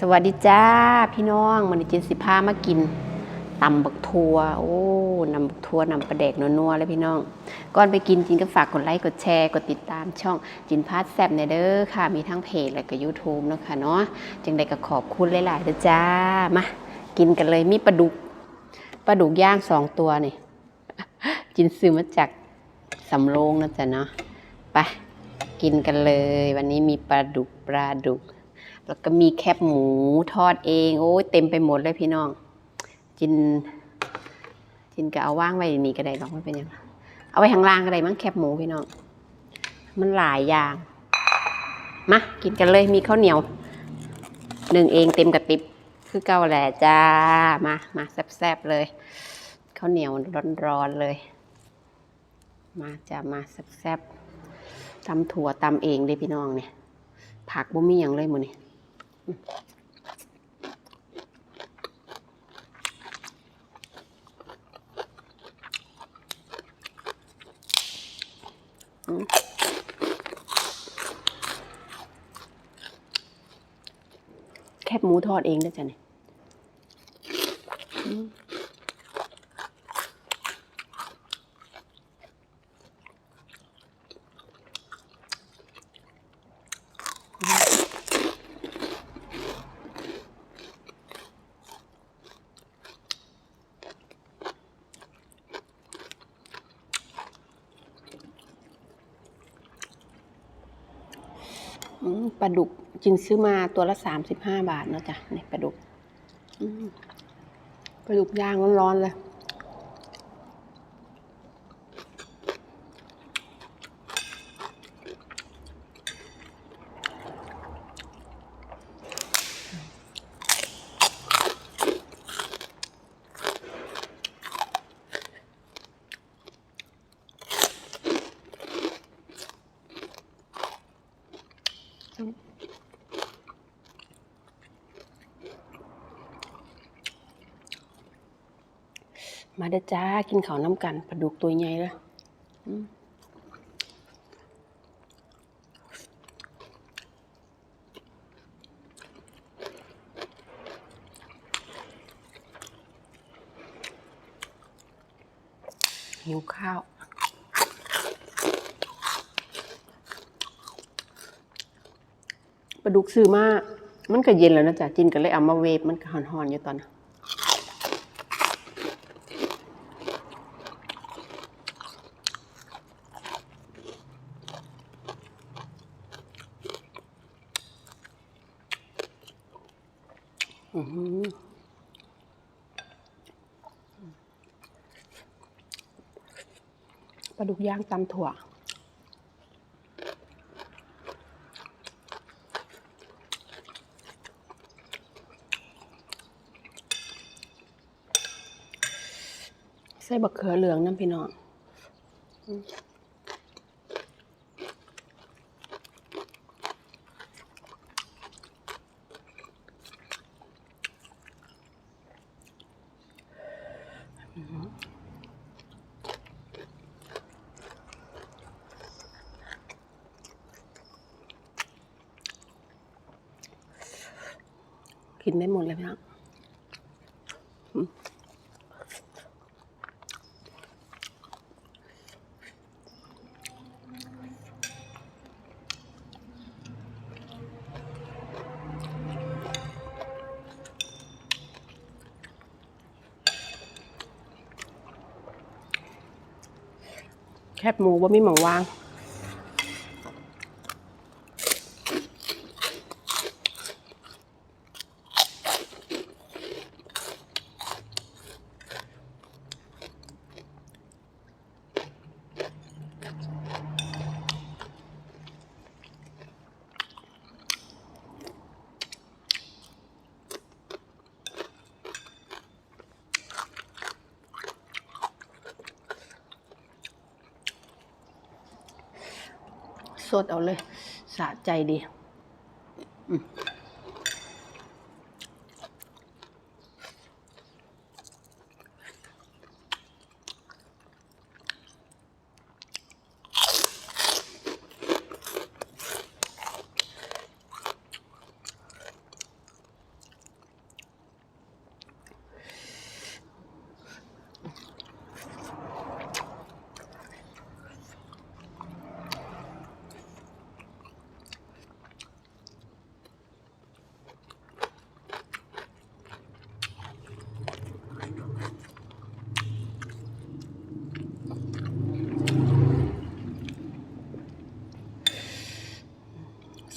สวัสดีจ้าพี่น้องมันจินสิพามากินตำบักทัวโอ้นำบักทัวนำปลาแดกนัวๆเลยพี่น้องก่อนไปกินจินก็ฝากกดไลค์กดแชร์กดติดตามช่องจินพาสแซบในเด้อค่ะ มีทั้งเพจและก็ YouTube เนาะคะเนาะจังใดก็ขอบคุณหลายๆเด้อจ้ามากินกันเลยมีปลาดุกปลาดุกย่างสองตัวนี่จินซื้อมาจากสำโรงนะจ๊ะเนาะไปกินกันเลย วันนี้มีปลาดุกปลาดุก แล้วก็มีแคบหมูทอดเอง โอ้ยเต็มไปหมดเลยพี่น้อง จิน จินก็เอาว่างไว้นี่ก็ได้หรอกไม่เป็นยังเอาไว้ข้างล่างก็ได้มั้งแคบหมูพี่น้อง มันหลายอย่าง มากินกันเลยมีข้าวเหนียวหนึ่งเองเต็มกระติบคือเก่าแหละจ้า มามาแซ่บๆเลยข้าวเหนียวร้อนๆเลย มาจะมาแซ่บๆตำถั่วตำเองเด้พี่น้องเนี่ยผักบ่มีอย่างเลยหมือนี่ แคบหมูทอดเองด้วยจ้ะเนี่ยอืมอืม ปลาดุกจินซื้อมาตัวละสามสิบห้าบาทเนาะจ้ะนี่ปลาดุกปลาดุกย่างร้อนๆเลย มาเด้อจ้า กินข้าวน้ำกันปลาดุกตัวใหญ่เลยหิวข้าวปลาดุกซื้อมา มันก็เย็นแล้วนะจ๊ะจินก็เลยเอามาเวฟมันก็หอนๆอยู่ตอนนั้น อื้อหือ ปลาดุกย่างตำถั่ว ใส่บักเขือเหลืองน้ำพี่น้อง กินได้หมดเลยพี่น้องแคบหมูว่ามีหมองวาง สดเอาเลย สะใจดี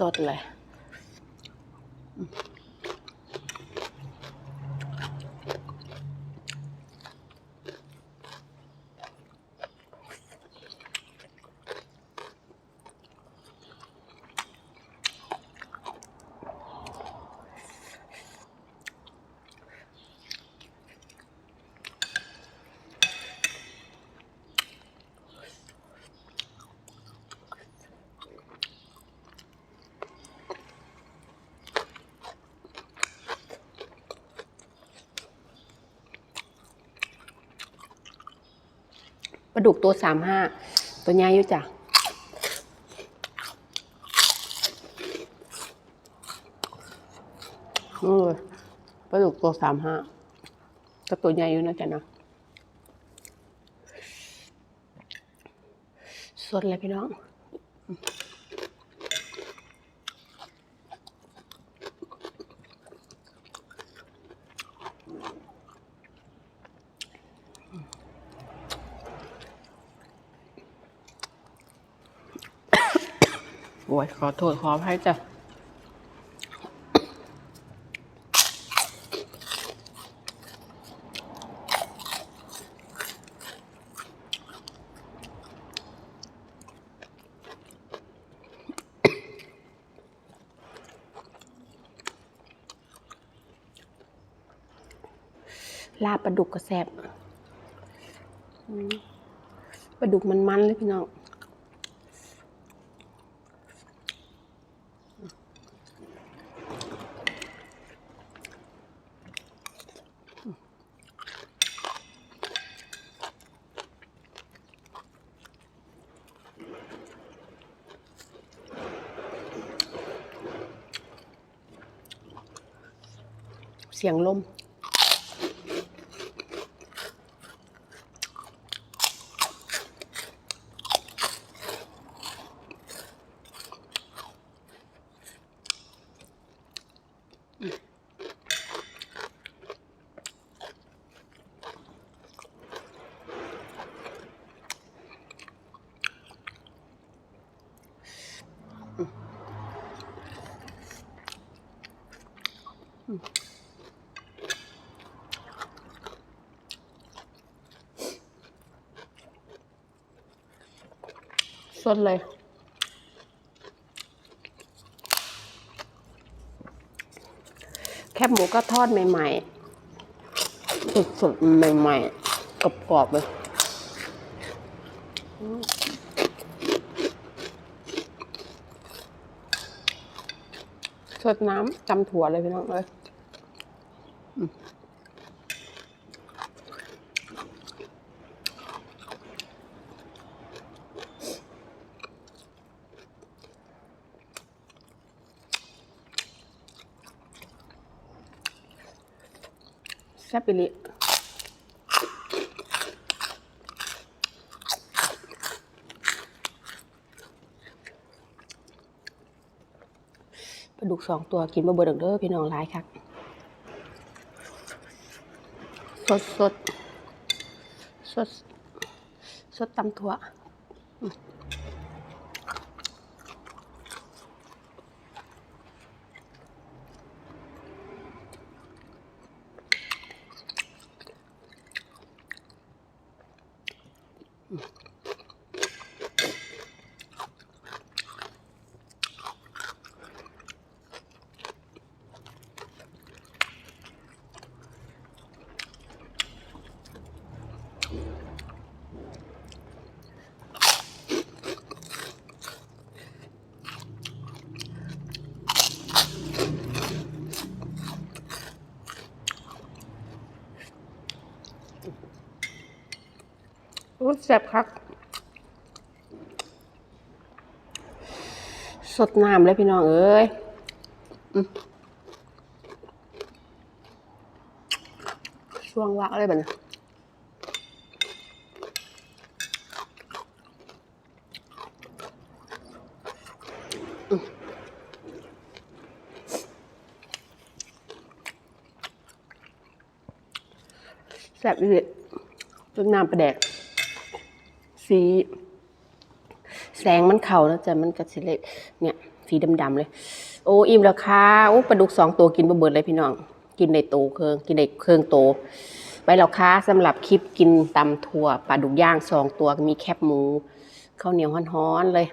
สดเลยาดุกตัวสามห้าตัวใหญ่อยู่จ้ะเออปลาดุกตัวสามห้าก็ตัวใหญ่อยู่นะจ๊ะนะสดเลยพี่น้อง โอ้ยขอโทษขออภัยจ้ะลาบปลาดุกกระแซบปลาดุกมันมันเลยพี่น้อง เสียงลม สดเลย แคบหมูก็ทอดใหม่ ๆ สดๆ ใหม่ ๆ กรอบๆเลยสดน้ำจำถั่วเลยพี่น้องเลย แซ่บอีหลิปลาดุกสองตัวกินมาเบิดเด้อพี่น้องหลายครับสดสดสดสดตำถั่ว โอ้ยแซ่บครับ สดน้ำเลยพี่น้องเอ้ยช่วงว่างอะไรแบบนี้แซ่บเลยจนน้ำประแดก สี แสงมันเข่านะจ๊ะมันก็สิเล็เนี่ย สีดำๆเลย โอ้อิ่มแล้วค่ะโอ้ปลาดุกสองตัวกินบะเบิดเลยพี่น้อง กินในโตเครื่องกินในเครื่องโตไปแล้วค่ะสำหรับคลิปกินตำถั่วปลาดุกย่างสองตัวมีแคบหมูข้าวเหนียวฮ้อนๆเลย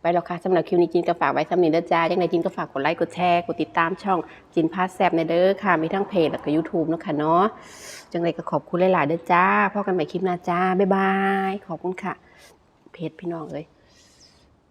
ไปแล้วค่ะสำหรับคลิปนี้จินก็ฝากไว้สำหรับนี้เด้อจ้ายังไงจินก็ฝากกดไลค์กดแชร์กดติดตามช่องจินพาสแซบในเด้อค่ะมีทั้งเพจแล้วก็ยูทูบเนาะค่ะเนาะจังไรก็ขอบคุณหลายๆเด้อจ้าพบกันใหม่คลิปหน้าจ้าบ๊ายบายขอบคุณค่ะ เพจพี่น้องเลย